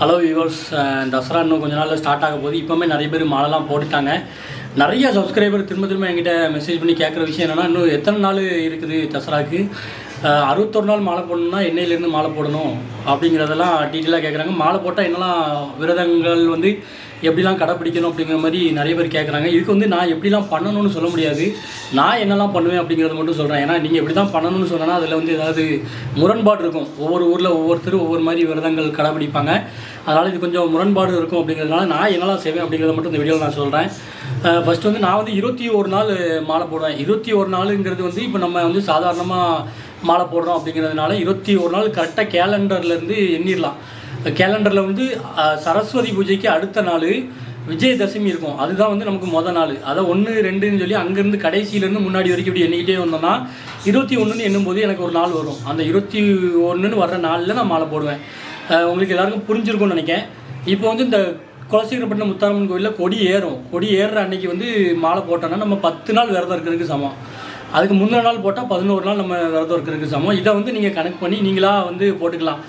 Hello viewers uh, Dussehra இன்னும் கொஞ்ச நாள் ஸ்டார்ட் ஆக போகுது. இப்போவுமே நிறைய பேர் மாலைலாம் போட்டுட்டாங்க. நிறைய சப்ஸ்கிரைபர் திரும்ப திரும்ப என்கிட்ட மெசேஜ் பண்ணி கேட்குற விஷயம் என்னென்னா இன்னும் எத்தனை நாள் இருக்குது தசராக்கு அறுபத்தொரு நாள் மாலை போடணும்னா எண்ணெயிலேருந்து மாலை போடணும் அப்படிங்கிறதெல்லாம் டீட்டெயிலாக கேட்குறாங்க மாலை போட்டால் என்னெல்லாம் விரதங்கள் வந்து எப்படிலாம் கடைப்பிடிக்கணும் அப்படிங்கிற மாதிரி நிறைய பேர் கேட்குறாங்க இதுக்கு வந்து நான் எப்படிலாம் பண்ணணும்னு சொல்ல முடியாது. நான் என்னெல்லாம் பண்ணுவேன் அப்படிங்கிறத மட்டும் சொல்கிறேன் ஏன்னா நீங்கள் எப்படி தான் பண்ணணும்னு சொன்னேன்னா அதில் வந்து ஏதாவது முரண்பாடு இருக்கும். ஒவ்வொரு ஊரில் ஒவ்வொருத்தரும் ஒவ்வொரு மாதிரி விரதங்கள் கடைப்பிடிப்பாங்க. அதனால் இது கொஞ்சம் முரண்பாடு இருக்கும் அப்படிங்கிறதுனால நான் என்னெல்லாம் செய்வேன் அப்படிங்கிறத மட்டும் இந்த வீடியோவில் நான் சொல்கிறேன் ஃபஸ்ட்டு வந்து நான் வந்து இருபத்தி ஒரு நாள் மாலை போடுவேன். இருபத்தி ஒரு நாளுங்கிறது வந்து இப்போ நம்ம வந்து சாதாரணமாக மாலை போடுறோம் அப்படிங்கிறதுனால இருபத்தி ஒரு நாள் கரெக்டாக கேலண்டர்லேருந்து எண்ணிடலாம். கேலண்டரில் வந்து சரஸ்வதி பூஜைக்கு அடுத்த நாள் விஜயதசமி இருக்கும். அதுதான் வந்து நமக்கு மொதல் நாள். அதை ஒன்று ரெண்டுன்னு சொல்லி அங்கேருந்து கடைசியிலேருந்து முன்னாடி வரைக்கும் இப்படி எண்ணிக்கிட்டே வந்தோம்னா இருபத்தி ஒன்றுன்னு எண்ணும்போது எனக்கு ஒரு நாள் வரும். அந்த இருபத்தி ஒன்றுன்னு வர்ற நாளில் நான் மாலை போடுவேன். உங்களுக்கு எல்லாருக்கும் புரிஞ்சிருக்கும்னு நினைக்கிறேன். இப்போ வந்து இந்த குலசேகரப்பட்டினம் முத்தாரம்மன் கோயிலில் கொடி ஏறும். கொடி ஏறுற அன்னைக்கு வந்து மாலை போட்டோன்னா நம்ம பத்து நாள் விரதம் இருக்கிறதுக்கு சமம். அதுக்கு முந்தின நாள் போட்டால் பதினோரு நாள் நம்ம விரதம் இருக்கிறதுக்கு சமம். இதை வந்து நீங்கள் கணக்கு பண்ணி நீங்களாக வந்து போட்டுக்கலாம்.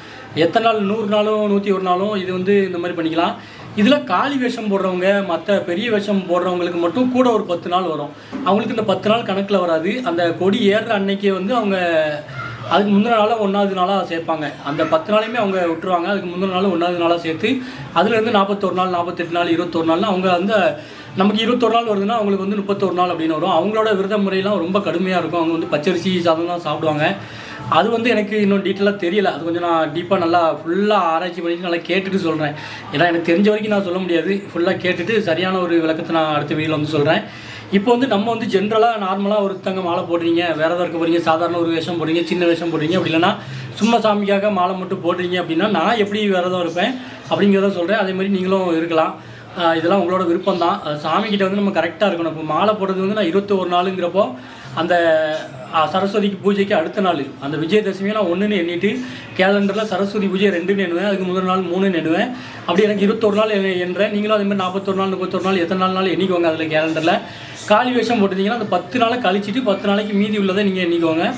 எத்தனை நாள்? நூறு நாளும் நூற்றி ஒரு நாளும் இது வந்து இந்த மாதிரி பண்ணிக்கலாம். இதில் காளி வேஷம் போடுறவங்க மற்ற பெரிய வேஷம் போடுறவங்களுக்கு மட்டும் கூட ஒரு பத்து நாள் வரும். அவங்களுக்கு இந்த பத்து நாள் கணக்கில் வராது. அந்த கொடி ஏறுற அன்னைக்கே வந்து அவங்க அதுக்கு முந்தின நாளாக ஒன்றாவது நாளாக சேர்ப்பாங்க. அந்த பத்து நாளையுமே அவங்க விட்டுருவாங்க. அதுக்கு முந்தின நாள் ஒன்றாவது நாளாக சேர்த்து அதுலேருந்து நாற்பத்தொரு நாள் நாற்பத்தெட்டு நாள் இருபத்தொரு நாள்னு அவங்க வந்து நமக்கு இருபத்தொரு நாள் வருதுன்னா அவங்களுக்கு வந்து முப்பத்தொரு நாள் அப்படின்னு வரும். அவங்களோட விரத முறையெல்லாம் ரொம்ப கடுமையாக இருக்கும். அவங்க வந்து பச்சரிசி சாதம் தான் சாப்பிடுவாங்க. அது வந்து எனக்கு இன்னும் டீட்டெயிலாக தெரியல. அது கொஞ்சம் நான் டீப்பாக நல்லா ஃபுல்லாக ஆராய்ச்சி பண்ணிட்டு நல்லா கேட்டுட்டு சொல்கிறேன் ஏன்னா எனக்கு தெரிஞ்ச வரைக்கும் நான் சொல்ல முடியாது. ஃபுல்லாக கேட்டுட்டு சரியான ஒரு விளக்கத்தை நான் அடுத்த வீடியோவில் வந்து சொல்கிறேன் இப்போ வந்து நம்ம வந்து ஜென்ரலாக நார்மலாக ஒருத்தங்க மாலை போடுறீங்க. விரதம் இருக்க போகிறீங்க சாதாரண ஒரு வேஷம் போடுறீங்க. சின்ன வேஷம் போடுறீங்க. அப்படி இல்லைன்னா சும்மா சாமிக்காக மாலை மட்டும் போடுறீங்க அப்படின்னா நான் எப்படி விரதம் இருப்பேன் அப்படிங்கிறத சொல்கிறேன் அதே மாதிரி நீங்களும் இருக்கலாம். இதெல்லாம் உங்களோட விருப்பம் தான் சாமிக்கிட்ட வந்து நம்ம கரெக்டாக இருக்கணும். இப்போ மாலை போடுறது வந்து நான் இருபத்தி ஒரு நாளுங்கிறப்போ அந்த சரஸ்வதிக்கு பூஜைக்கு அடுத்த நாள். அந்த விஜயதசமியை நான் ஒன்றுன்னு எண்ணிட்டு கேலண்டரில் சரஸ்வதி பூஜை ரெண்டுன்னு எண்ணுவேன் அதுக்கு முதல் நாள் மூணுன்னு எண்ணுவேன். அப்படி எனக்கு இருபத்தொரு நாள் எண்ண- எண்ணுறேன் நீங்களும் அதே மாதிரி நாற்பத்தொரு நாள் முப்பத்தொரு நாள் எத்தனை நாள் நாள் எண்ணிக்கோங்க அதில் கேலண்டரில். காலி வேஷம் போட்டிருந்தீங்கன்னா அந்த பத்து நாளை கழிச்சிட்டு பத்து நாளைக்கு மீதி உள்ளதை நீங்கள் எண்ணிக்கோங்க.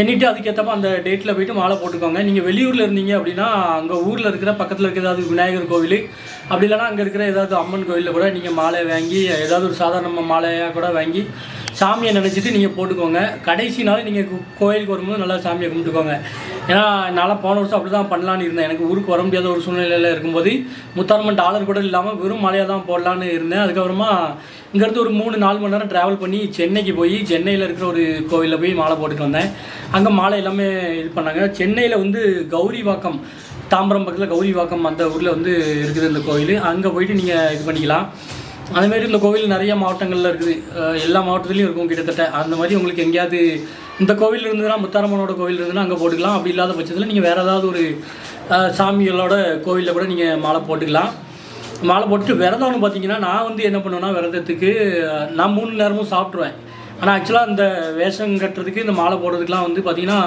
எண்ணிட்டு அதுக்கேற்றப்ப அந்த டேட்டில் போயிட்டு மாலை போட்டுக்கோங்க. நீங்கள் வெளியூரில் இருந்தீங்க அப்படின்னா அங்கே ஊரில் இருக்கிற பக்கத்தில் இருக்கிற ஏதாவது விநாயகர் கோவில் அப்படி இல்லைன்னா அங்கே இருக்கிற ஏதாவது அம்மன் கோவிலில் கூட நீங்கள் மாலை வாங்கி ஏதாவது ஒரு சாதாரண மாலையாக கூட வாங்கி சாமியை நினச்சிட்டு நீங்கள் போட்டுக்கோங்க. கடைசி நாள் நீங்கள் கோயிலுக்கு வரும்போது நல்லா சாமியை கும்பிட்டுக்கோங்க. ஏன்னா என்னால் போன வருஷம் அப்படி தான் பண்ணலான்னு இருந்தேன். எனக்கு ஊருக்கு வர முடியாத ஒரு சூழ்நிலையில் இருக்கும்போது முத்தாரம்மன் டாலர் கூட இல்லாமல் வெறும் மாலையாக தான் போடலான்னு இருந்தேன். அதுக்கப்புறமா இங்கேருந்து ஒரு மூணு நாலு மணி நேரம் ட்ராவல் பண்ணி சென்னைக்கு போய் சென்னையில் இருக்கிற ஒரு கோவிலில் போய் மாலை போட்டுட்டு வந்தேன். அங்கே மாலை எல்லாமே இது பண்ணாங்க. சென்னையில் வந்து கௌரிவாக்கம் தாம்பரம் பக்கத்தில் கௌரிவாக்கம் அந்த ஊரில் வந்து இருக்குது இந்த கோவில். அங்கே போயிட்டு நீங்கள் இது பண்ணிக்கலாம். அதே மாதிரி இந்த கோவில் நிறைய மாவட்டங்களில் இருக்குது. எல்லா மாவட்டத்துலேயும் இருக்கும் கிட்டத்தட்ட. அந்த மாதிரி உங்களுக்கு எங்கேயாவது இந்த கோவில் இருந்ததுன்னா முத்தாரம்மனோட கோவில் இருந்ததுன்னா அங்கே போட்டுக்கலாம். அப்படி இல்லாத பட்சத்தில் நீங்கள் வேறு ஏதாவது ஒரு சாமிகளோட கோவிலில் கூட நீங்கள் மாலை போட்டுக்கலாம். மாலை போட்டுட்டு விரதம்னு பார்த்தீங்கன்னா நான் வந்து என்ன பண்ணுவேன்னா விரதத்துக்கு நான் மூணு நேரமும் சாப்பிட்ருவேன் ஆனால் ஆக்சுவலாக இந்த வேஷம் கட்டுறதுக்கு இந்த மாலை போடுறதுக்குலாம் வந்து பார்த்தீங்கன்னா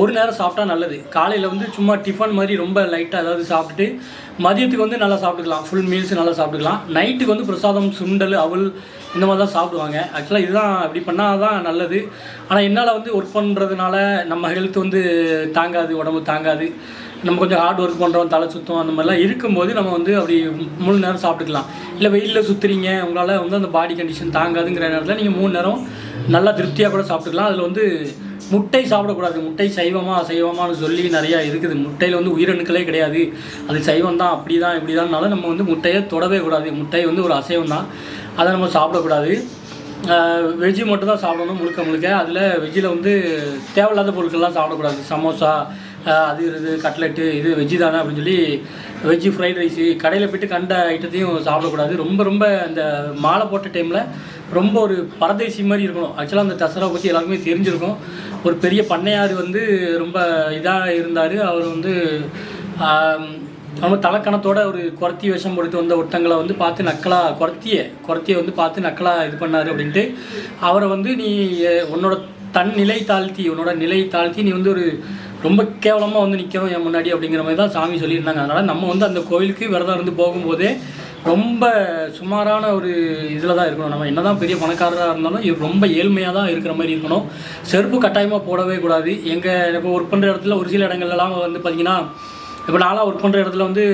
ஒரு நேரம் சாப்பிட்டா நல்லது. காலையில் வந்து சும்மா டிஃபன் மாதிரி ரொம்ப லைட்டாக ஏதாவது சாப்பிட்டுட்டு மதியத்துக்கு வந்து நல்லா சாப்பிட்டுக்கலாம். ஃபுல் மீல்ஸ் நல்லா சாப்பிட்டுக்கலாம். நைட்டுக்கு வந்து பிரசாதம் சுண்டல் அவல் இந்த மாதிரி தான் சாப்பிடுவாங்க. ஆக்சுவலாக இதுதான் இப்படி பண்ணால் தான் நல்லது. ஆனால் என்னால் வந்து ஒர்க் பண்ணுறதுனால நம்ம ஹெல்த் வந்து தாங்காது உடம்பு தாங்காது. நம்ம கொஞ்சம் ஹார்ட் ஒர்க் பண்ணுறோம் தலை சுத்தம் அந்த மாதிரிலாம் இருக்கும்போது நம்ம வந்து அப்படி மூணு நேரம் சாப்பிட்டுக்கலாம். இல்லை வெயிலில் சுற்றுறீங்க உங்களால் வந்து அந்த பாடி கண்டிஷன் தாங்காதுங்கிற நேரத்தில் நீங்கள் மூணு நேரம் நல்லா திருப்தியாக கூட சாப்பிட்டுக்கலாம். அதில் வந்து முட்டை சாப்பிடக்கூடாது. முட்டை சைவமாக அசைவமான்னு சொல்லி நிறையா இருக்குது. முட்டையில் வந்து உயிரணுக்களே கிடையாது. அது சைவம் தான் அப்படி தான் இப்படி தான்னால நம்ம வந்து முட்டையை தொடவே கூடாது. முட்டை வந்து ஒரு அசைவம் தான். அதை நம்ம சாப்பிடக்கூடாது. வெஜ்ஜு மட்டும் தான் சாப்பிடணும் முழுக்க முழுக்க. அதில் வெஜ்ஜில் வந்து தேவையில்லாத பொருட்கள்லாம் சாப்பிடக்கூடாது. சமோசா அது இது கட்லெட்டு இது வெஜ்ஜு தானே அப்படின்னு சொல்லி வெஜ்ஜு ஃப்ரைட் ரைஸு கடையில் போயிட்டு கண்ட ஐட்டத்தையும் சாப்பிடக்கூடாது. ரொம்ப ரொம்ப அந்த மாலை போட்ட டைமில் ரொம்ப ஒரு பரதேசி மாதிரி இருக்கணும். ஆக்சுவலாக அந்த தசராவை பற்றி எல்லாருக்குமே தெரிஞ்சிருக்கும். ஒரு பெரிய பண்ணையார் வந்து ரொம்ப இதாக இருந்தார். அவர் வந்து ரொம்ப தலைக்கணத்தோட ஒரு குரத்தி வேஷம் போட்டு வந்த ஒருத்தங்களை வந்து பார்த்து நக்கலாக குரத்திய குரத்தியை வந்து பார்த்து நக்கலாக இது பண்ணார் அப்படின்ட்டு. அவரை வந்து நீ உன்னோட தன் நிலை தாழ்த்தி உன்னோட நிலை தாழ்த்தி நீ வந்து ஒரு ரொம்ப கேவலமாக வந்து நிற்கிறோம் என் முன்னாடி அப்படிங்கிற மாதிரி தான் சாமி சொல்லியிருந்தாங்க. அதனால் நம்ம வந்து அந்த கோவிலுக்கு விரதம் இருந்து போகும்போதே ரொம்ப சுமாரான ஒரு இதில் தான் இருக்கணும். நம்ம என்ன தான் பெரிய பணக்காரராக இருந்தாலும் இது ரொம்ப ஏழ்மையாக தான் இருக்கிற மாதிரி இருக்கணும். செருப்பு கட்டாயமாக போடவே கூடாது. எங்கள் இப்போ ஒர்க் பண்ணுற இடத்துல ஒரு சில இடங்கள்லாம் வந்து பார்த்திங்கன்னா இப்போ நான்லாம் ஒர்க் பண்ணுற இடத்துல வந்து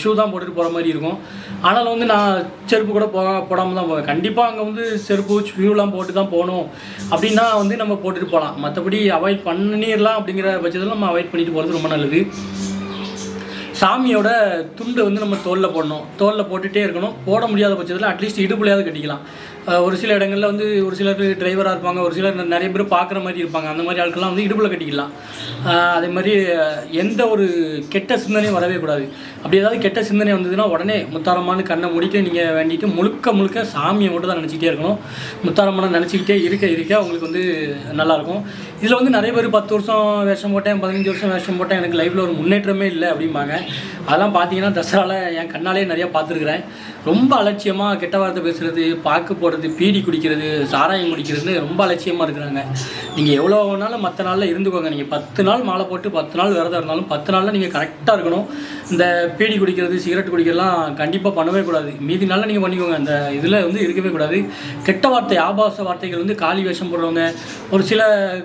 ஷூ தான் போட்டுட்டு போகிற மாதிரி இருக்கும். ஆனாலும் வந்து நான் செருப்பு கூட போ போடாமல் தான் போவேன். கண்டிப்பாக அங்கே வந்து செருப்பு ஷூலாம் போட்டு தான் போகணும். அப்படின்னா வந்து நம்ம போட்டுட்டு போகலாம். மற்றபடி அவாய்ட் பண்ணிடலாம் அப்படிங்கிற பட்சத்தில் நம்ம அவாய்ட் பண்ணிட்டு போகிறது ரொம்ப நல்லது. சாமியோட துண்டு வந்து நம்ம தோலில் போடணும். தோலில் போட்டுகிட்டே இருக்கணும். போட முடியாத பட்சத்தில் அட்லீஸ்ட் இடுப்புலையாவது கட்டிக்கலாம். ஒரு சில இடங்களில் வந்து ஒரு சிலர் டிரைவராக இருப்பாங்க ஒரு சிலர் நிறைய பேர் பார்க்குற மாதிரி இருப்பாங்க. அந்த மாதிரி ஆட்கள்லாம் வந்து இடுப்பில் கட்டிக்கலாம். அதே மாதிரி எந்த ஒரு கெட்ட சிந்தனையும் வரவே கூடாது. அப்படி ஏதாவது கெட்ட சிந்தனை வந்ததுன்னா உடனே முத்தாரம்மான்னு கண்ணை முடிக்க நீங்கள் வேண்டிட்டு முழுக்க முழுக்க சாமியை மட்டும் தான் நினச்சிக்கிட்டே இருக்கணும். முத்தாரம்மனை நினச்சிக்கிட்டே இருக்க இருக்க உங்களுக்கு வந்து நல்லாயிருக்கும். இதில் வந்து நிறைய பேர் பத்து வருஷம் வேஷம் போட்டேன் பதினஞ்சு வருஷம் வேஷம் போட்டேன். எனக்கு லைஃப்பில் ஒரு முன்னேற்றமே இல்லை அப்படிம்பாங்க. அதெல்லாம் பார்த்தீங்கன்னா தசராவில் என் கண்ணாலே நிறையா பார்த்துருக்குறேன். ரொம்ப அலட்சியமாக கெட்ட வார்த்தை பேசுகிறது பார்க்க போடுறது பீடி குடிக்கிறது சாராயம் குடிக்கிறதுன்னு ரொம்ப அலட்சியமாக இருக்கிறாங்க. நீங்கள் எவ்வளோ வேணாலும் மற்ற நாளில் இருந்துக்கோங்க. நீங்கள் பத்து நாள் மாலை போட்டு பத்து நாள் விரதம் இருந்தாலும் பத்து நாளில் நீங்கள் கரெக்டாக இருக்கணும். இந்த பீடி குடிக்கிறது சிகரெட் குடிக்கிறதுலாம் கண்டிப்பாக பண்ணவே கூடாது. மீதி நாளில் நீங்கள் பண்ணிக்கோங்க. அந்த இதில் வந்து இருக்கவே கூடாது. கெட்ட வார்த்தை ஆபாச வார்த்தைகள் வந்து காலி வேஷம் போடுறவங்க ஒரு சில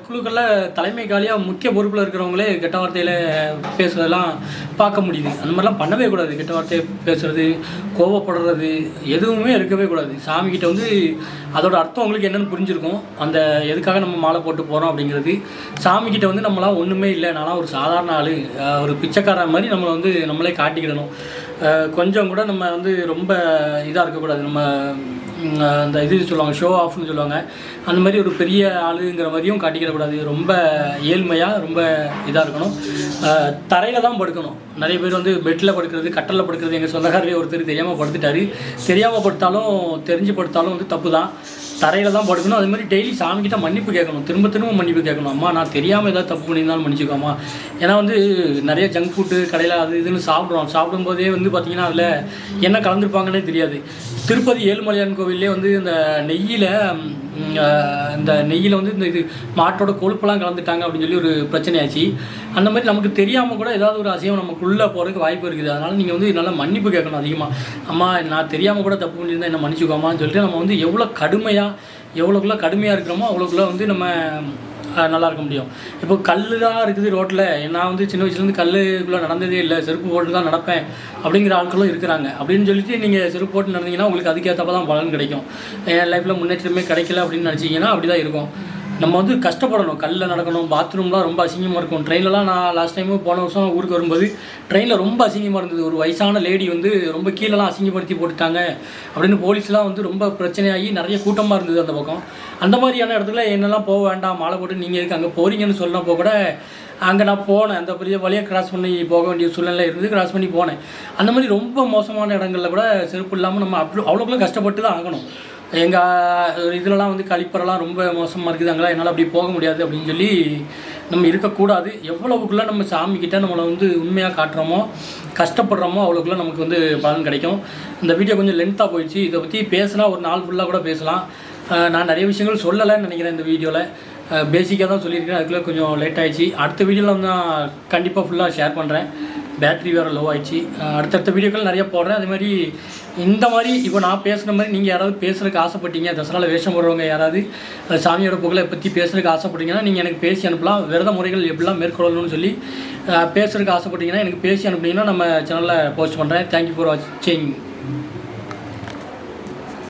குழுக்களில் தலைமை காலியாக முக்கிய பொறுப்பில் இருக்கிறவங்களே கெட்ட வார்த்தையில் பேசுறதெல்லாம் பார்க்க முடியுது. அந்த மாதிரிலாம் பண்ணவே கூடாது. கெட்ட வார்த்தையை பேசுறது கோவப்படுறது எதுவுமே இருக்கவே கூடாது. சாமிக்கிட்ட வந்து அதோட அர்த்தம் உங்களுக்கு என்னென்னு புரிஞ்சிருக்கும். அந்த எதுக்காக நம்ம மாலை போட்டு போகிறோம் அப்படிங்கிறது. சாமிக்கிட்ட வந்து நம்மளாம் ஒன்றுமே இல்லை. நான்லாம் ஒரு சாதாரண ஆள். ஒரு பிச்சைக்காரன் மாதிரி நம்மளை வந்து நம்மளே காட்டிக்கிடணும். கொஞ்சம் கூட நம்ம வந்து ரொம்ப இதாக இருக்கக்கூடாது. நம்ம அந்த இது சொல்லுவாங்க ஷோ ஆஃப்னு சொல்லுவாங்க. அந்த மாதிரி ஒரு பெரிய ஆளுங்கிற மாதிரியும் காட்டிக்கிடக்கூடாது. ரொம்ப ஏழ்மையாக ரொம்ப இதாக இருக்கணும். தரையில் தான் படுக்கணும். நிறைய பேர் வந்து பெட்டில் படுக்கிறது கட்டலில் படுக்கிறது எங்கள் சொந்தக்காரரே ஒருத்தர் தெரியாமல் படுத்துட்டாரு. தெரியாமல் படுத்தாலும் தெரிஞ்சு படுத்தாலும் வந்து தப்பு தான். தரையில் தான் படுக்கணும். அது மாதிரி டெய்லி சாமிக்கிட்ட மன்னிப்பு கேட்கணும். திரும்ப திரும்ப மன்னிப்பு கேட்கணும். அம்மா நான் தெரியாமல் ஏதாவது தப்பு பண்ணியிருந்தாலும் மன்னிச்சுக்கோமா ஏன்னா வந்து நிறைய ஜங்க் ஃபுட்டு கடையில் அது இதுன்னு சாப்பிட்றோம். சாப்பிடும்போதே வந்து பார்த்திங்கன்னா அதில் என்ன கலந்துருப்பாங்கன்னே தெரியாது. திருப்பதி ஏழுமலையான் கோவிலே வந்து இந்த நெய்யில் இந்த நெய்யில் வந்து இந்த இது மாட்டோட கொழுப்பெல்லாம் கலந்துட்டாங்க அப்படின்னு சொல்லி ஒரு பிரச்சனையாச்சு. அந்த மாதிரி நமக்கு தெரியாமல் கூட ஏதாவது ஒரு அசைவம் நமக்குள்ளே போகிறதுக்கு வாய்ப்பு இருக்குது. அதனால் நீங்கள் வந்து நல்லா மன்னிப்பு கேட்கணும் அதிகமாக அம்மா நான் தெரியாமல் கூட தப்பு பண்ணியிருந்தேன் என்ன மன்னிச்சுக்கோமான்னு சொல்லிட்டு நம்ம வந்து எவ்வளோ கடுமையாக எவ்வளோக்குள்ளே கடுமையாக இருக்கிறோமோ அவ்வளோக்குள்ள வந்து நம்ம நல்லா இருக்க முடியும். இப்போ கல் தான் இருக்குது ரோட்டில் நான் வந்து சின்ன வயசுலேருந்து கல்லுக்குள்ளே நடந்ததே இல்லை. செருப்பு போட்டு தான் நடப்பேன் அப்படிங்கிற ஆட்களும் இருக்கிறாங்க. அப்படின்னு சொல்லிட்டு நீங்கள் செருப்பு போட்டு நடந்தீங்கன்னா உங்களுக்கு அதுக்கேற்றப்ப தான் பலன் கிடைக்கும். என் லைஃப்பில் முன்னேற்றமே கிடைக்கல அப்படின்னு நினச்சிங்கன்னா அப்படி தான் இருக்கும். நம்ம வந்து கஷ்டப்படணும். கல்லில் நடக்கணும் பாத்ரூம்லாம் ரொம்ப அசிங்கமாக இருக்கும். ட்ரெயின்லலாம் நான் லாஸ்ட் டைமு போன வருஷம் ஊருக்கு வரும்போது ட்ரெயினில் ரொம்ப அசிங்கமாக இருந்தது. ஒரு வயசான லேடி வந்து ரொம்ப கீழெலாம் அசிங்கப்படுத்தி போட்டுட்டாங்க அப்படின்னு போலீஸ்லாம் வந்து ரொம்ப பிரச்சனையாகி நிறைய கூட்டமாக இருந்தது அந்த பக்கம். அந்த மாதிரியான இடத்துல என்னெல்லாம் போக வேண்டாம் மாலை போட்டு நீங்கள் எதுக்கு அங்கே போகிறீங்கன்னு சொன்னப்போ கூட அங்கே நான் போனேன். அந்த பெரிய வழியாக கிராஸ் பண்ணி போக வேண்டிய சூழ்நிலை இருந்து கிராஸ் பண்ணி போனேன். அந்த மாதிரி ரொம்ப மோசமான இடங்களில் கூட செருப்பு இல்லாமல் நம்ம அவ்வளோ அவ்வளோக்குள்ள கஷ்டப்பட்டு தான் ஆகணும். எங்கள் இதிலலாம் வந்து கழிப்பறலாம் ரொம்ப மோசமாக இருக்குது. அங்கெல்லாம் என்னால் அப்படி போக முடியாது அப்படின்னு சொல்லி நம்ம இருக்கக்கூடாது. எவ்வளவுக்குள்ளே நம்ம சாமிக்கிட்ட நம்மளை வந்து உண்மையாக காட்டுறோமோ கஷ்டப்படுறோமோ அவ்வளோக்குள்ள நமக்கு வந்து பலன் கிடைக்கும். இந்த வீடியோ கொஞ்சம் லென்த்தாக போயிடுச்சு. இதை பற்றி பேசினா ஒரு நாள் ஃபுல்லாக கூட பேசலாம். நான் நிறைய விஷயங்கள் சொல்லலைன்னு நினைக்கிறேன் இந்த வீடியோவில் பேசிக்காக தான் சொல்லியிருக்கேன். அதுக்குள்ளே கொஞ்சம் லேட் ஆயிடுச்சு. அடுத்த வீடியோவில் வந்து நான் கண்டிப்பாக ஃபுல்லாக ஷேர் பண்ணுறேன் பேட்டரி வேறு லோ ஆயிடுச்சு. அடுத்தடுத்த வீடியோக்கள் நிறைய போடுறேன். அது மாதிரி இந்த மாதிரி இப்போ நான் பேசுகிற மாதிரி நீங்கள் யாராவது பேசுகிறதுக்கு ஆசைப்பட்டீங்க தசராவில் வேஷம் போடுறவங்க யாராவது சாமியோட புகழை பற்றி பேசுகிறதுக்கு ஆசைப்பட்டீங்கன்னா நீங்கள் எனக்கு பேசி அனுப்பலாம். விரத முறைகள் எப்படிலாம் மேற்கொள்ளணும்னு சொல்லி பேசுகிறதுக்கு ஆசைப்பட்டீங்கன்னா எனக்கு பேசி அனுப்புனீங்கன்னா நம்ம சேனலில் போஸ்ட் பண்ணுறேன் தேங்க்யூ ஃபார் வாட்சிங்